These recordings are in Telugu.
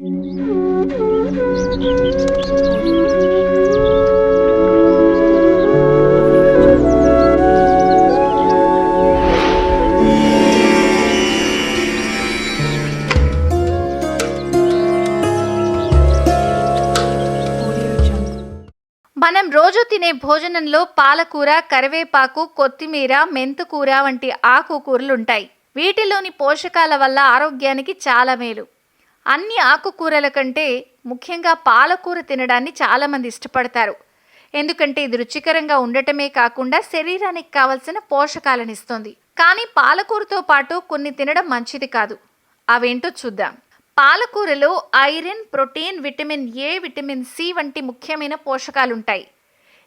మనం రోజు తినే భోజనంలో పాలకూర కరివేపాకు కొత్తిమీర మెంతుకూర వంటి ఆకుకూరలు ఉంటాయి. వీటిలోని పోషకాల వల్ల ఆరోగ్యానికి చాలా మేలు. అన్ని ఆకుకూరల కంటే ముఖ్యంగా పాలకూర తినడాన్ని చాలామంది ఇష్టపడతారు. ఎందుకంటే ఇది రుచికరంగా ఉండటమే కాకుండా శరీరానికి కావలసిన పోషకాలను ఇస్తుంది. కానీ పాలకూరతో పాటు కొన్ని తినడం మంచిది కాదు. అవేంటో చూద్దాం. పాలకూరలో iron protein vitamin A vitamin C వంటి ముఖ్యమైన పోషకాలుంటాయి.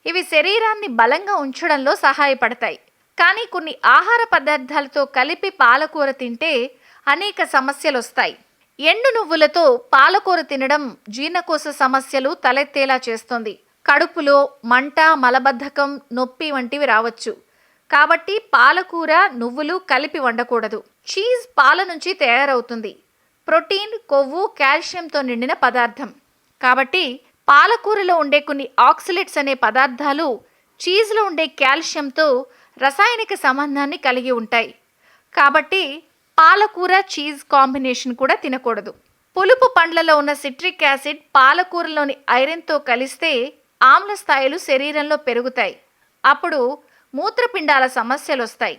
ఇవి శరీరాన్ని బలంగా ఉంచడంలో సహాయపడతాయి. కానీ కొన్ని ఆహార పదార్థాలతో కలిపి పాలకూర తింటే అనేక సమస్యలు వస్తాయి ఎండు నువ్వులతో పాలకూర తినడం జీర్ణకోశ సమస్యలు తలెత్తేలా చేస్తుంది. కడుపులో మంట మలబద్ధకం నొప్పి వంటివి రావచ్చు. కాబట్టి పాలకూర నువ్వులు కలిపి వండకూడదు. చీజ్ పాల నుంచి తయారవుతుంది. ప్రోటీన్ కొవ్వు కాల్షియంతో నిండిన పదార్థం. కాబట్టి పాలకూరలో ఉండే కొన్ని ఆక్సిలేట్స్ అనే పదార్థాలు చీజ్లో ఉండే కాల్షియంతో రసాయనిక సంబంధాన్ని కలిగి ఉంటాయి. కాబట్టి పాలకూర చీజ్ కాంబినేషన్ కూడా తినకూడదు. పులుపు పండ్లలో ఉన్న సిట్రిక్ యాసిడ్ పాలకూరలోని ఐరన్తో కలిస్తే ఆమ్ల స్థాయిలు శరీరంలో పెరుగుతాయి. అప్పుడు మూత్రపిండాల సమస్యలు వస్తాయి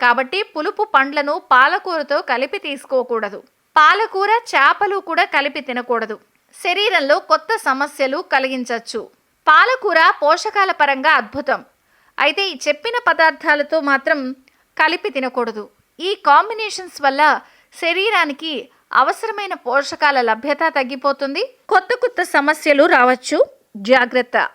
కాబట్టి పులుపు పండ్లను పాలకూరతో కలిపి తీసుకోకూడదు. పాలకూర చేపలు కూడా కలిపి తినకూడదు. శరీరంలో కొత్త సమస్యలు కలిగించవచ్చు పాలకూర పోషకాల పరంగా అద్భుతం. అయితే ఈ చెప్పిన పదార్థాలతో మాత్రం కలిపి తినకూడదు. ఈ కాంబినేషన్స్ వల్ల శరీరానికి అవసరమైన పోషకాల లభ్యత తగ్గిపోతుంది. కొత్త కొత్త సమస్యలు రావచ్చు. జాగ్రత్త.